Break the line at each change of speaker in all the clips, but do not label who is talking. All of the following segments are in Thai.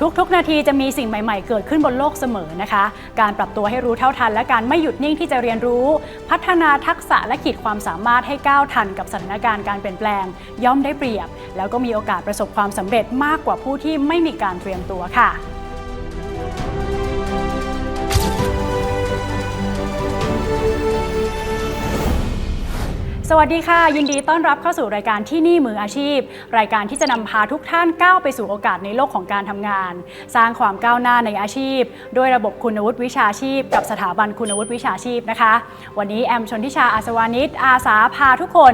ทุกๆ นาทีจะมีสิ่งใหม่ ๆ เกิดขึ้นบนโลกเสมอนะคะ การปรับตัวให้รู้เท่าทัน และการไม่หยุดนิ่งที่จะเรียนรู้ พัฒนาทักษะและขีดความสามารถให้ก้าวทันกับสถานการณ์การเปลี่ยนแปลง ย่อมได้เปรียบ แล้วก็มีโอกาสประสบความสำเร็จมากกว่าผู้ที่ไม่มีการเตรียมตัวค่ะ สวัสดีค่ะ ยินดีต้อนรับเข้าสู่รายการที่นี่มืออาชีพ รายการที่จะนำพาทุกท่านก้าวไปสู่โอกาสในโลกของการทำงาน สร้างความก้าวหน้าในอาชีพ ด้วยระบบคุณวุฒิวิชาชีพ กับสถาบันคุณวุฒิวิชาชีพนะคะ วันนี้แอมชนทิชาอาสวานิชอาสาพาทุกคน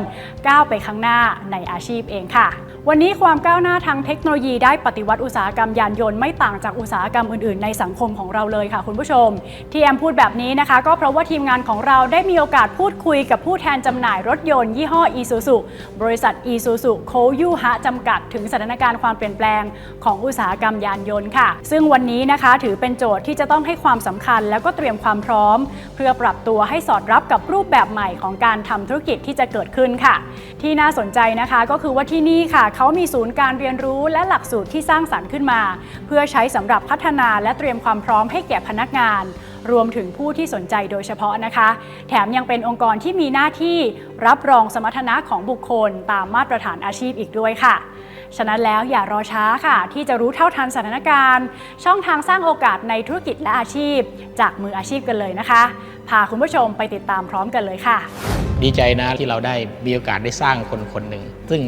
ก้าวไปข้างหน้าในอาชีพเองค่ะ วันนี้ความก้าวหน้าทางเทคโนโลยีได้ปฏิวัติอุตสาหกรรมยานยนต์ไม่ต่างจากอุตสาหกรรมอื่นๆ ในสังคมของเราเลยค่ะคุณผู้ชม ที่แอมพูดแบบนี้นะคะ ก็เพราะว่าทีมงานของเราได้มีโอกาสพูดคุยกับผู้แทนจำหน่ายรถยนต์ยี่ห้อ Isuzu บริษัท Isuzu โคยูฮะจำกัด ถึงสถานการณ์ความเปลี่ยนแปลงของอุตสาหกรรมยานยนต์ค่ะ ซึ่งวันนี้นะคะถือเป็นโจทย์ที่จะต้องให้ความสำคัญ แล้วก็เตรียมความพร้อม เพื่อปรับตัวให้สอดรับกับรูปแบบใหม่ของการทำธุรกิจที่จะเกิดขึ้นค่ะ ที่น่าสนใจนะคะก็คือว่าที่นี่ค่ะเขามีศูนย์การเรียนรู้และหลักสูตรที่สร้างสรรค์ขึ้นมา เพื่อใช้สำหรับพัฒนาและเตรียมความพร้อมให้แก่พนักงาน รวมถึงผู้ที่สนใจโดยเฉพาะนะคะ แถมยังเป็นองค์กรที่มีหน้าที่รับรองสมรรถนะของบุคคล ตามมาตรฐานอาชีพอีกด้วยค่ะฉะนั้นแล้วอย่ารอช้าค่ะ ที่จะรู้เท่าทันสถานการณ์ ช่องทางสร้างโอกาสในธุรกิจและอาชีพ จากมืออาชีพกันเลยนะคะ พาคุณผู้ชมไปติดตามพร้อมกันเลยค่ะ
ดีใจนะที่เราได้มีโอกาสได้สร้างคนคนหนึ่งซึ่ง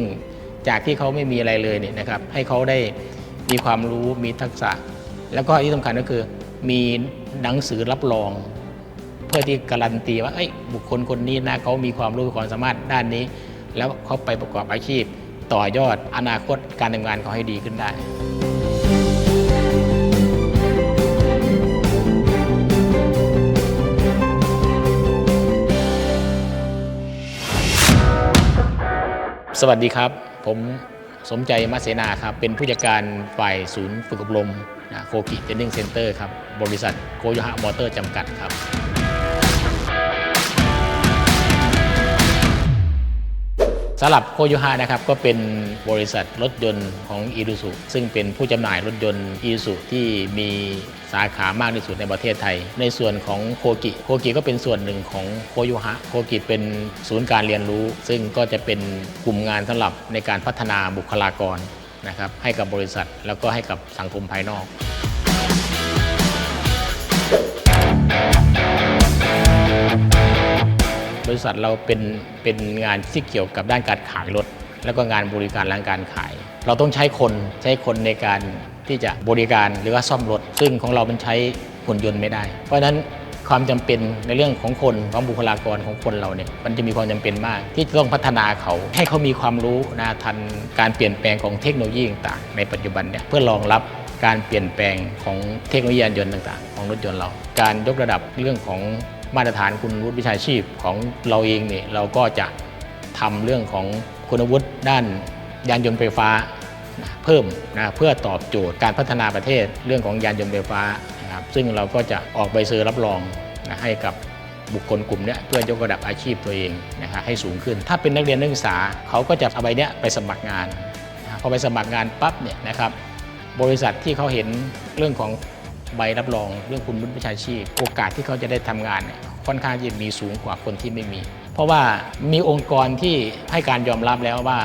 จากที่เขาไม่มีอะไรเลยเนี่ยนะครับให้เขาได้มีความรู้มีทักษะ แล้วก็ที่สำคัญก็คือมีหนังสือรับรอง เพื่อที่การันตีว่าเอ้บุคคลคนนี้นะเขามีความรู้ความสามารถด้านนี้ แล้วเขาไปประกอบอาชีพ ต่อยอดอนาคตการทำงานเขาให้ดีขึ้นได้สวัสดีครับ ผมสมใจมาเสนาครับ เป็นผู้จัดการฝ่ายศูนย์ฝึกอบรมโคกิเทรนนิ่งเซ็นเตอร์ครับ บริษัทโคโยฮะมอเตอร์จำกัดครับ สำหรับโคโยฮานะครับก็เป็นบริษัทรถยนต์ของอี u ู u ซึ่งเป็นผู้จำหน่ายรถยนต์อี u ู u ที่มีสาขามากที่สุดในประเทศไทย ในส่วนของโคกิโคกิก็เป็นส่วนหนึ่งของโคโยฮะโคกิเป็นศูนย์การเรียนรู้ ซึ่งก็จะเป็นกลุ่มงานสำหรับในการพัฒนาบุคลากรนะครับให้กับบริษัทแล้วก็ให้กับสังคมภายนอก ริษัทเราเป็นเป็นงานที่เกี่ยวกับด้านการขายรถ แล้วก็งานบริการและการขาย เราต้องใช้คนใช้คนในการที่จะบริการหรือว่าซ่อมรถ ซึ่งของเรามันใช้หุ่นยนต์ไม่ได้ เพราะฉะนั้นความจำเป็นในเรื่องของคนของบุคลากรของคนเราเนี่ยมันจะมีความจำเป็นมาก ที่จะต้องพัฒนาเขาให้เขามีความรู้นะทันการเปลี่ยนแปลงของเทคโนโลยีต่างๆในปัจจุบันเนี่ยเพื่อรองรับการเปลี่ยนแปลงของเทคโนโลยียานยนต์ต่างๆ ของรถยนต์เรา การยกระดับเรื่องของ มาตรฐานคุณวุฒิวิชาชีพของเราเองเนี่ยเราก็จะทำเรื่องของคุณวุฒิด้านยานยนต์ไฟฟ้าเพิ่มนะเพื่อตอบโจทย์การพัฒนาประเทศเรื่องของยานยนต์ไฟฟ้านะครับซึ่งเราก็จะออกใบเซอร์รับรองนะให้กับบุคคลกลุ่มนี้เพื่อยกระดับอาชีพตัวเองนะฮะให้สูงขึ้น ถ้าเป็นนักเรียนนักศึกษาเขาก็จะเอาใบเนี้ยไปสมัครงานนะพอไปสมัครงานปั๊บเนี่ยนะครับบริษัทที่เขาเห็นเรื่องของ ใบรับรองเรื่องคุณวุฒิวิชาชีพ โอกาสที่เขาจะได้ทำงานค่อนข้างจะมีสูงกว่าคนที่ไม่มี เพราะว่ามีองค์กรที่ให้การยอมรับแล้วว่า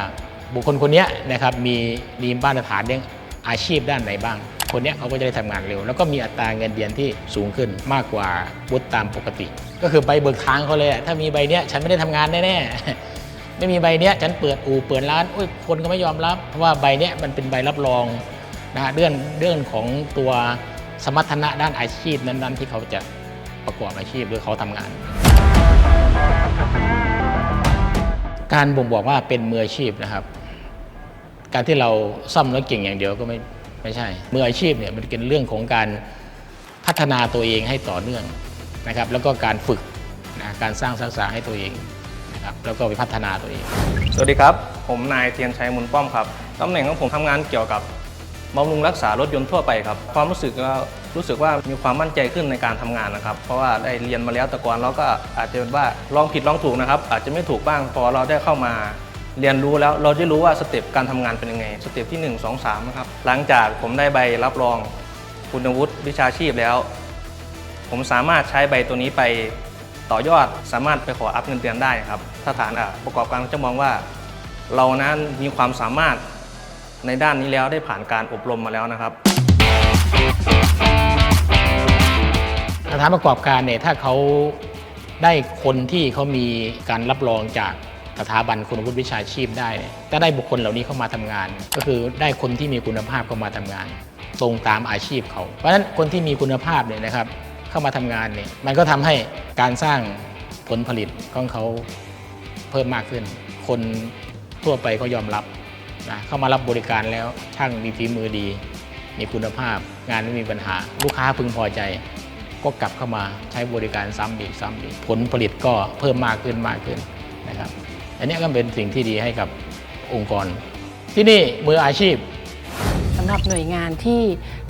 บุคคลคนนี้นะครับมีมีมาตรฐานเรื่องอาชีพด้านไหนบ้าง คนนี้เขาก็จะได้ทำงานเร็ว แล้วก็มีอัตราเงินเดือนที่สูงขึ้นมากกว่าวุฒิตามปกติ ก็คือใบเบิกทางเขาเลยถ้ามีใบเนี้ยฉันไม่ได้ทำงานแน่ๆไม่มีใบเนี้ยฉันเปิดอู่เปิดร้านโอ้ยคนก็ไม่ยอมรับเพราะว่าใบเนี้ยมันเป็นใบรับรองนะฮะเรื่องเรื่องของตัว สมรรถนะด้านอาชีพนั้นๆ ที่เขาจะประกอบอาชีพหรือเขาทำงาน การบ่งบอกว่าเป็นมืออาชีพนะครับ การที่เราซ่อมรถเก่งอย่างเดียวก็ไม่ไม่ใช่ มืออาชีพเนี่ยมันเป็นเรื่องของการพัฒนาตัวเองให้ต่อเนื่องนะครับ แล้วก็การฝึกนะการสร้างทักษะให้ตัวเองนะครับแล้วก็ไปพัฒนาตัวเอง
สวัสดีครับ ผมนายเทียนชัยมุนป้อมครับตำแหน่งของผมทำงานเกี่ยวกับ บำรุงรักษารถยนต์ทั่วไปครับ ความรู้สึกก็รู้สึกว่ามีความมั่นใจขึ้นในการทำงานนะครับ เพราะว่าได้เรียนมาแล้วแต่ก่อนเราก็อาจจะเป็นว่าลองผิดลองถูกนะครับ อาจจะไม่ถูกบ้างพอเราได้เข้ามาเรียนรู้แล้วเราจะรู้ว่าสเต็ปการทำงานเป็นยังไง สเต็ปที่ 1 2 3 นะครับ หลังจากผมได้ใบรับรองคุณวุฒิวิชาชีพแล้ว ผมสามารถใช้ใบตัวนี้ไปต่อยอดสามารถไปขออัพเงินเดือนได้ครับถ้าฐานประกอบการจะมองว่า เรานั้นมีความสามารถ ในด้านนี้แล้วได้ผ่านการอบรมมาแล้วนะครับ
สถานประกอบการเนี่ยถ้าเขาได้คนที่เขามีการรับรองจากสถาบันคุณวุฒิวิชาชีพได้เนี่ยถ้าได้บุคคลเหล่านี้เข้ามาทำงาน ก็คือได้คนที่มีคุณภาพเข้ามาทำงาน ตรงตามอาชีพเขา เพราะฉะนั้นคนที่มีคุณภาพเนี่ยนะครับเข้ามาทำงานเนี่ยมันก็ทำให้การสร้างผลผลิตของเขาเพิ่มมากขึ้น คนทั่วไปเขายอมรับ นะเข้ามารับบริการแล้วช่างมีฝีมือดี มีคุณภาพ งานไม่มีปัญหา ลูกค้าพึงพอใจ ก็กลับเข้ามาใช้บริการซ้ำอีกซ้ำอีกผลผลิตก็เพิ่มมากขึ้นมากขึ้นนะครับ อันนี้ก็เป็นสิ่งที่ดีให้กับองค์กร ที่นี่มืออาชีพ
สำหรับหน่วยงานที่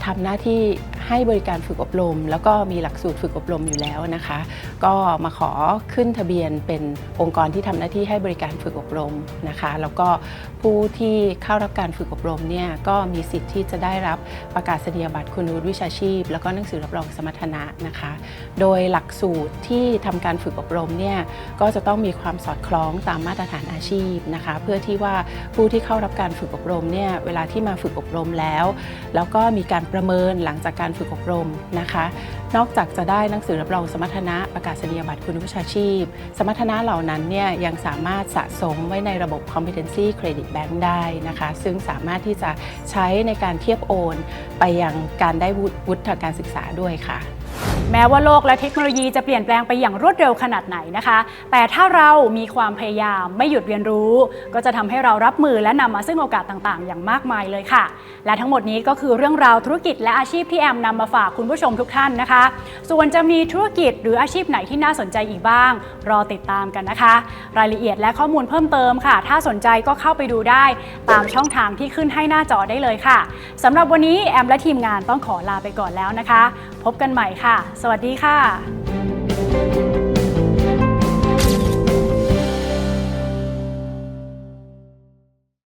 ทำหน้าที่ ให้บริการฝึกอบรม แล้วก็มีหลักสูตรฝึกอบรมอยู่แล้วนะคะ ก็มาขอขึ้นทะเบียนเป็นองค์กรที่ทำหน้าที่ให้บริการฝึกอบรมนะคะ แล้วก็ผู้ที่เข้ารับการฝึกอบรมเนี่ยก็มีสิทธิ์ที่จะได้รับประกาศนียบัตรคุณวุฒิวิชาชีพ แล้วก็หนังสือรับรองสมรรถนะนะคะ โดยหลักสูตรที่ทำการฝึกอบรมเนี่ยก็จะต้องมีความสอดคล้องตามมาตรฐานอาชีพนะคะ เพื่อที่ว่าผู้ที่เข้ารับการฝึกอบรมเนี่ยเวลาที่มาฝึกอบรมแล้ว แล้วก็มีการประเมินหลังจากการฝึกอบรมนะคะ นอกจากจะได้หนังสือรับรองสมรรถนะประกาศนียบัตรคุณวิชาชีพ สมรรถนะเหล่านั้นเนี่ยยังสามารถสะสมไว้ในระบบ competency credit bank ได้นะคะ ซึ่งสามารถที่จะใช้ในการเทียบโอน ไปยังการได้วุฒิการศึกษาด้วยค่ะ
แม้ว่าโลกและเทคโนโลยีจะเปลี่ยนแปลงไปอย่างรวดเร็วขนาดไหนนะคะ แต่ถ้าเรามีความพยายามไม่หยุดเรียนรู้ ก็จะทำให้เรารับมือและนำมาซึ่งโอกาสต่างๆ อย่างมากมายเลยค่ะ และทั้งหมดนี้ก็คือเรื่องราวธุรกิจและอาชีพที่แอมนำมาฝากคุณผู้ชมทุกท่านนะคะ ส่วนจะมีธุรกิจหรืออาชีพไหนที่น่าสนใจอีกบ้าง รอติดตามกันนะคะ รายละเอียดและข้อมูลเพิ่มเติมค่ะ ถ้าสนใจก็เข้าไปดูได้ตามช่องทางที่ขึ้นให้หน้าจอได้เลยค่ะสำหรับวันนี้แอมและทีมงานต้องขอลาไปก่อนแล้วนะคะ พบกันใหม่ค่ะสวัสดีค่ะ